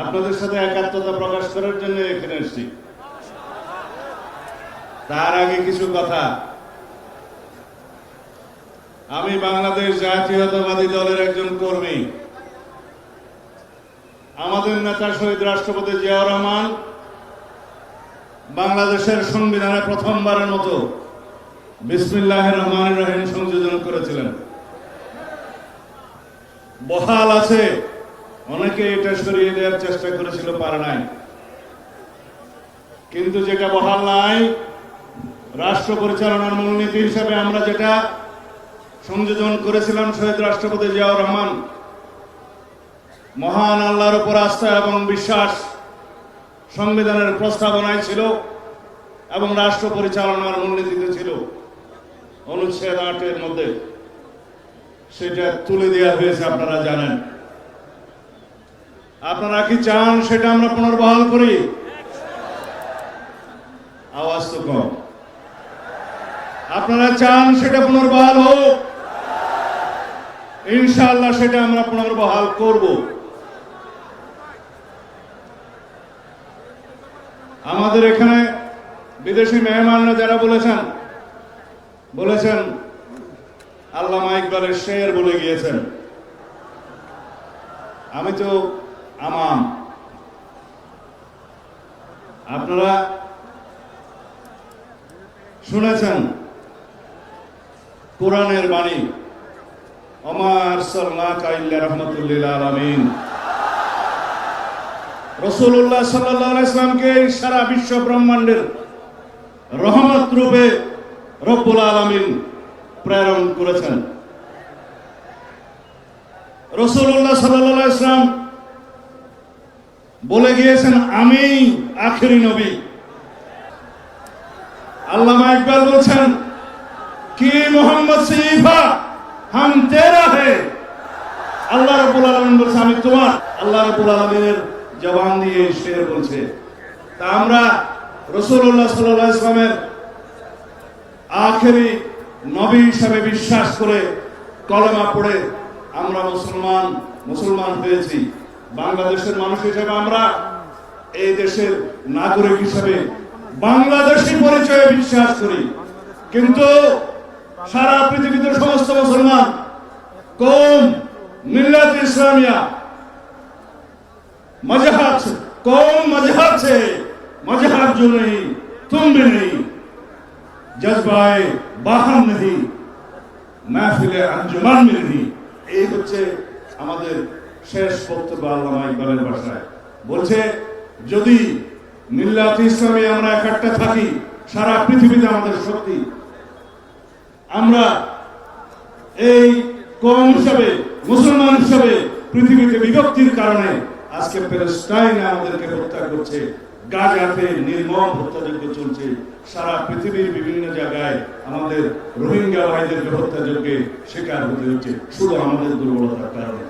আপনাদের সাথে একাত্মতা প্রকাশ করার জন্য এখানে এসেছি। তার আগে কিছু কথা। আমি বাংলাদেশ জাতীয়তাবাদী দলের একজন কর্মী। আমাদের নেতা শহীদ রাষ্ট্রপতি জিয়াউর রহমান বাংলাদেশের সংবিধানে প্রথমবারের মতো বিসমিল্লাহ রহমান রহিম সংযোজন করেছিলেন। বহাল আছে অনেকে এটা সরিয়ে দেওয়ার চেষ্টা করেছিল, পারে নাই। কিন্তু যেটা বহাল নাই, রাষ্ট্র পরিচালনার মূলনীতি হিসাবে আমরা যেটা সংযোজন করেছিলাম শহীদ রাষ্ট্রপতি জিয়াউর রহমান, মহান আল্লাহর উপর আস্থা এবং বিশ্বাস সংবিধানের প্রস্তাবনায় ছিল এবং রাষ্ট্র পরিচালনার মূলনীতিতে ছিল। অনুচ্ছেদ আটের মধ্যে সেটা তুলে দেওয়া হয়েছে, আপনারা জানেন। আপনারা কি চান সেটা আমরা পুনর্বহাল করি? আওয়াজ তো কম। আপনারা চান সেটা পুনর্বহাল হোক? ইনশাআল্লাহ সেটা আমরা পুনর্বহাল করব। আমাদের এখানে বিদেশি মেহমানরা যারা বলেছেন বলেছেন, আল্লামা ইকবালের শের বলে গিয়েছেন। আমি তো আমাম আপনারা শুনেছেন? কোরআনের বাণী। অমার সাল্লাহ রহমতুল্লিল আলমিন। রসুল্লাহ সাল্লাহ ইসলামকে সারা বিশ্ব ব্রহ্মাণ্ডের রহমত রূপে রব্বুল আলমিন প্রেরণ করেছেন। রসুল্লাহ সাল্লাহ ইসলাম বলে গিয়েছেন, আমি আখেরি নবী। আল্লামা ইকবাল বলছেন, কি মোহাম্মদ সিফা হাম তেরা হে। আল্লাহ রাব্বুল আলামিন বলছে, আমি তোমার। আল্লাহ রাব্বুল আলামিনের জবান দিয়ে শের বলছে, তা আমরা রাসূলুল্লাহ সাল্লাল্লাহু আলাইহি ইসলামের আখেরি নবী হিসাবে বিশ্বাস করে কলেমা পড়ে আমরা মুসলমান মুসলমান হয়েছি। বাংলাদেশের মানুষ হিসেবে আমরা এই দেশের নাগরিক হিসেবে বাংলাদেশি পরিচয়ে বিশ্বাস করি কিন্তু সারা পৃথিবীতে সমস্ত মুসলমান কম মিল্লাত ইসলামিয়া मजहब से कौन मजहब से मजहब जो नहीं तुम भी नहीं जज्बाए बाहम नहीं महफिले अंजुमान में नहीं এই হচ্ছে আমাদের শেষ বক্তব্য আল্লামা ইকবালের ভাষায় বলছে, যদি মিল্লাত ইসলামে আমরা একটা থাকি, সারা পৃথিবীতে আমাদের শক্তি। আমরা এই কম হিসাবে, মুসলমান হিসাবে পৃথিবীতে বিভক্তির কারণে আজকে প্যালেস্টাইন আমাদেরকে হত্যা করছে। গাজাতে নির্মম হত্যাযজ্ঞ চলছে। সারা পৃথিবীর বিভিন্ন জায়গায় আমাদের রোহিঙ্গা ভাইদেরকে হত্যাযজ্ঞে শিকার হতে হচ্ছে। শুধু আমাদের দুর্বলতার কারণে।